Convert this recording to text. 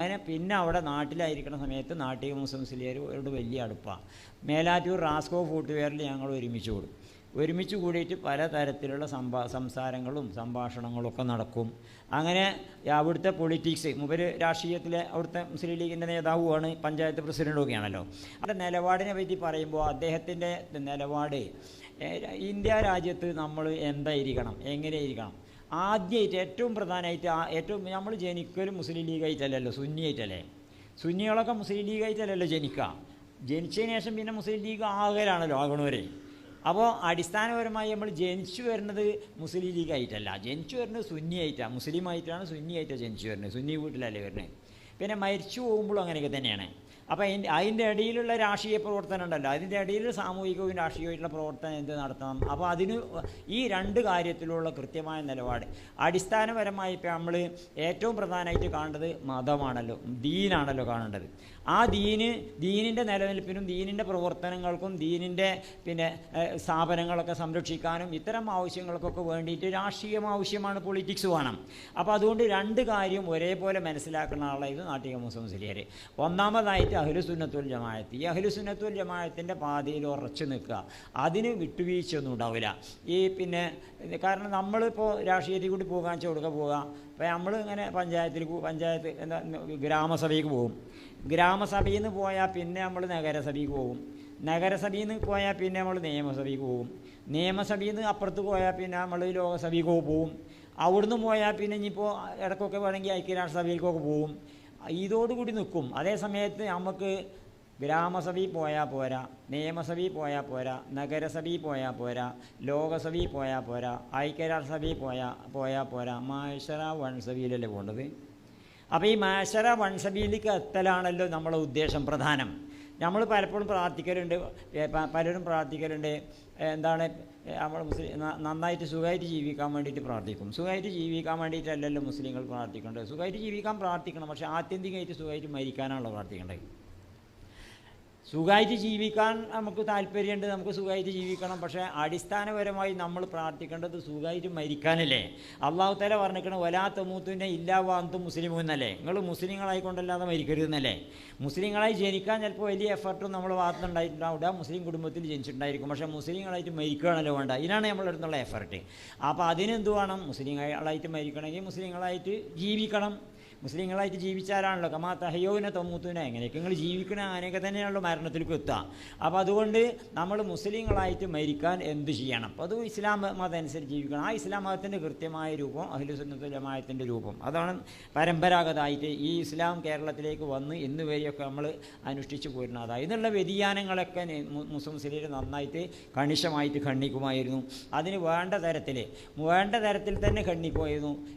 അങ്ങനെ പിന്നെ അവിടെ നാട്ടിലായിരിക്കുന്ന സമയത്ത് നാട്ടിക മുസ്ലിംസിലേരോട് വലിയ അടുപ്പാണ് മേലാറ്റൂർ റാസ്കോ ഫൂട്ട്വെയറിൽ ഞങ്ങൾ ഒരുമിച്ച് കൂടും. ഒരുമിച്ച് കൂടിയിട്ട് പലതരത്തിലുള്ള സംഭാ സംസാരങ്ങളും സംഭാഷണങ്ങളും ഒക്കെ നടക്കും. അങ്ങനെ അവിടുത്തെ പൊളിറ്റിക്സ് മുമ്പ് രാഷ്ട്രീയത്തിലെ അവിടുത്തെ മുസ്ലിം ലീഗിന്റെ നേതാവുമാണ് പഞ്ചായത്ത് പ്രസിഡന്റുമൊക്കെയാണല്ലോ അവിടെ നിലപാടിനെ പറ്റി പറയുമ്പോൾ അദ്ദേഹത്തിന്റെ നിലപാട് ഇന്ത്യ രാജ്യത്ത് നമ്മൾ എന്തായിരിക്കണം എങ്ങനെയിരിക്കണം? ആദ്യമായിട്ട് ഏറ്റവും പ്രധാനമായിട്ട് ആ- ഏറ്റവും നമ്മൾ ജനിക്കലും മുസ്ലിം ലീഗായിട്ടല്ലല്ലോ സുന്നിയായിട്ടല്ലേ? സുന്നികളൊക്കെ മുസ്ലിം ലീഗായിട്ടല്ലല്ലോ ജനിക്കുക. ജനിച്ചതിന് ശേഷം പിന്നെ മുസ്ലിം ലീഗ് ആകലാണല്ലോ ആകണവരെ. അപ്പോൾ അടിസ്ഥാനപരമായി നമ്മൾ ജനിച്ചു വരുന്നത് മുസ്ലിം ലീഗായിട്ടല്ല. ജനിച്ചു വരുന്നത് സുന്നിയായിട്ടാണ് മുസ്ലിമായിട്ടാണ് സുന്നിയായിട്ടാണ് ജനിച്ചു വരുന്നത്. സുന്നി വീട്ടിലല്ലേ വരുന്നത്. പിന്നെ മരിച്ചു പോകുമ്പോഴും അങ്ങനെയൊക്കെ തന്നെയാണ്. അപ്പോൾ അതിന്റെ ഇടയിലുള്ള രാഷ്ട്രീയ പ്രവർത്തനം ഉണ്ടല്ലോ. അതിന്റെ ഇടയിൽ സാമൂഹികവും രാഷ്ട്രീയമായിട്ടുള്ള പ്രവർത്തനം എന്ത് നടത്തണം? അപ്പോൾ അതിന് ഈ രണ്ട് കാര്യത്തിലുള്ള കൃത്യമായ നിലപാട്. അടിസ്ഥാനപരമായി ഇപ്പോൾ നമ്മൾ ഏറ്റവും പ്രധാനമായിട്ട് കാണേണ്ടത് മതമാണല്ലോ. ദീനാണല്ലോ കാണേണ്ടത്. ആ ദീന് ദീനിന്റെ നിലനിൽപ്പിനും ദീനിന്റെ പ്രവർത്തനങ്ങൾക്കും ദീനിന്റെ പിന്നെ സ്ഥാപനങ്ങളൊക്കെ സംരക്ഷിക്കാനും ഇത്തരം ആവശ്യങ്ങൾക്കൊക്കെ വേണ്ടിയിട്ട് രാഷ്ട്രീയം ആവശ്യമാണ് പൊളിറ്റിക്സ് വേണം. അപ്പോൾ അതുകൊണ്ട് രണ്ട് കാര്യം ഒരേപോലെ മനസ്സിലാക്കുന്ന ആളായിരുന്നു നാട്ടിക മുസ്ലിം സിലിയർ ഒന്നാമതായിട്ട് അഹ്ലുസുന്നത്തുൽ ജമായത്ത് ഈ അഹ്ലുസുന്നത്തുൽ ജമായത്തിന്റെ പാതയിൽ ഉറച്ചു നിൽക്കുക. അതിന് വിട്ടുവീഴ്ചയൊന്നും ഉണ്ടാവില്ല. ഈ പിന്നെ കാരണം നമ്മളിപ്പോൾ രാഷ്ട്രീയത്തിൽ കൂടി പോകാൻ വെച്ചാൽ പോകാം അപ്പോൾ നമ്മൾ ഇങ്ങനെ പഞ്ചായത്തിൽ പഞ്ചായത്ത് എന്താ ഗ്രാമസഭയ്ക്ക് പോകും ഗ്രാമസഭയിൽ നിന്ന് പോയാൽ പിന്നെ നമ്മൾ നഗരസഭയ്ക്ക് പോകും നഗരസഭയിൽ നിന്ന് പോയാൽ പിന്നെ നമ്മൾ നിയമസഭയ്ക്ക് പോകും നിയമസഭയിൽ നിന്ന് അപ്പുറത്ത് പോയാൽ പിന്നെ നമ്മൾ ലോകസഭയ്ക്ക് പോകും അവിടുന്ന് പോയാൽ പിന്നെ ഇനിയിപ്പോൾ ഇടയ്ക്കൊക്കെ വേണമെങ്കിൽ ഐക്യരാഷ്ട്രസഭയിലേക്കൊക്കെ പോകും ഇതോടുകൂടി നിൽക്കും. അതേ സമയത്ത് നമുക്ക് ഗ്രാമസഭയിൽ പോയാൽ പോരാ നിയമസഭയിൽ പോയാൽ പോരാ നഗരസഭയിൽ പോയാൽ പോരാ ലോകസഭയിൽ പോയാൽ പോരാ ഐക്യരാഷ്ട്രസഭയിൽ പോയാൽ പോയാൽ പോരാ മാഷറ വൺസഭയിലല്ലേ പോകേണ്ടത് അപ്പോൾ ഈ മാഷറ വൺസഭയിലേക്ക് എത്തലാണല്ലോ നമ്മളെ ഉദ്ദേശം പ്രധാനം. നമ്മൾ പലപ്പോഴും പ്രാർത്ഥിക്കലുണ്ട്. പലരും പ്രാർത്ഥിക്കലുണ്ട്. എന്താണ് നമ്മൾ മുസ്ലിം നന്നായിട്ട് സുഖമായിട്ട് ജീവിക്കാൻ വേണ്ടിയിട്ട് പ്രാർത്ഥിക്കും. സുഖമായിട്ട് ജീവിക്കാൻ വേണ്ടിയിട്ടല്ലല്ലോ മുസ്ലിങ്ങൾ പ്രാർത്ഥിക്കേണ്ടത്. സുഖമായിട്ട് ജീവിക്കാൻ പ്രാർത്ഥിക്കണം പക്ഷേ ആത്യന്തികമായിട്ട് സുഖമായിട്ട് മരിക്കാനാണല്ലോ പ്രാർത്ഥിക്കേണ്ടത്. സുഖമായിട്ട് ജീവിക്കാൻ നമുക്ക് താല്പര്യമുണ്ട് നമുക്ക് സുഖമായിട്ട് ജീവിക്കണം. പക്ഷേ അടിസ്ഥാനപരമായി നമ്മൾ പ്രാർത്ഥിക്കേണ്ടത് സുഖമായിട്ട് മരിക്കാനല്ലേ? അള്ളാഹു തല പറഞ്ഞിരിക്കണം വലാത്ത മൂത്തുവിനെ ഇല്ലാവാന്തും മുസ്ലിം എന്നല്ലേ? നിങ്ങൾ മുസ്ലിങ്ങളായിക്കൊണ്ടല്ലാതെ മരിക്കരുതെന്നല്ലേ മുസ്ലിങ്ങളായി ജനിക്കാൻ ചിലപ്പോൾ വലിയ എഫർട്ടും നമ്മൾ ഭാഗത്തുനിന്നുണ്ടായിട്ടുണ്ടാവില്ല. മുസ്ലിം കുടുംബത്തിൽ ജനിച്ചിട്ടുണ്ടായിരിക്കും. പക്ഷേ മുസ്ലിങ്ങളായിട്ട് മരിക്കുകയാണല്ലോ വേണ്ട. ഇതിനാണ് നമ്മളെടുത്തുള്ള എഫർട്ട്. അപ്പോൾ അതിനെന്ത് വേണം മുസ്ലിങ്ങളായിട്ട് മരിക്കണമെങ്കിൽ മുസ്ലിങ്ങളായിട്ട് ജീവിക്കണം. മുസ്ലിങ്ങളായിട്ട് ജീവിച്ചാലാണല്ലോ. കമാ തഹയോന തൊമ്മൂത്തുന എങ്ങനെയൊക്കെ നിങ്ങൾ ജീവിക്കണ അങ്ങനെയൊക്കെ തന്നെയാണല്ലോ മരണത്തിലേക്ക് എത്തുക. അപ്പോൾ അതുകൊണ്ട് നമ്മൾ മുസ്ലിങ്ങളായിട്ട് മരിക്കാൻ എന്ത് ചെയ്യണം? അപ്പോൾ അത് ഇസ്ലാം മതം അനുസരിച്ച് ജീവിക്കണം. ആ ഇസ്ലാം മതത്തിന്റെ കൃത്യമായ രൂപം അഖിലുസുന്നത്ത് ജമായത്തിന്റെ രൂപം. അതാണ് പരമ്പരാഗതമായിട്ട് ഈ ഇസ്ലാം കേരളത്തിലേക്ക് വന്ന് ഇന്ന് വരെയൊക്കെ നമ്മൾ അനുഷ്ഠിച്ചു പോരുന്നത്. അതായത് ഇതിനുള്ള വ്യതിയാനങ്ങളൊക്കെ നി- മുസ്ലിം മുസ്ലിം നന്നായിട്ട് കണിശമായിട്ട് ഖണ്ഡിക്കുമായിരുന്നു. അതിന് വേണ്ട തരത്തിൽ വേണ്ട തരത്തിൽ തന്നെ ഖണ്ഡിക്കുമായിരുന്നു.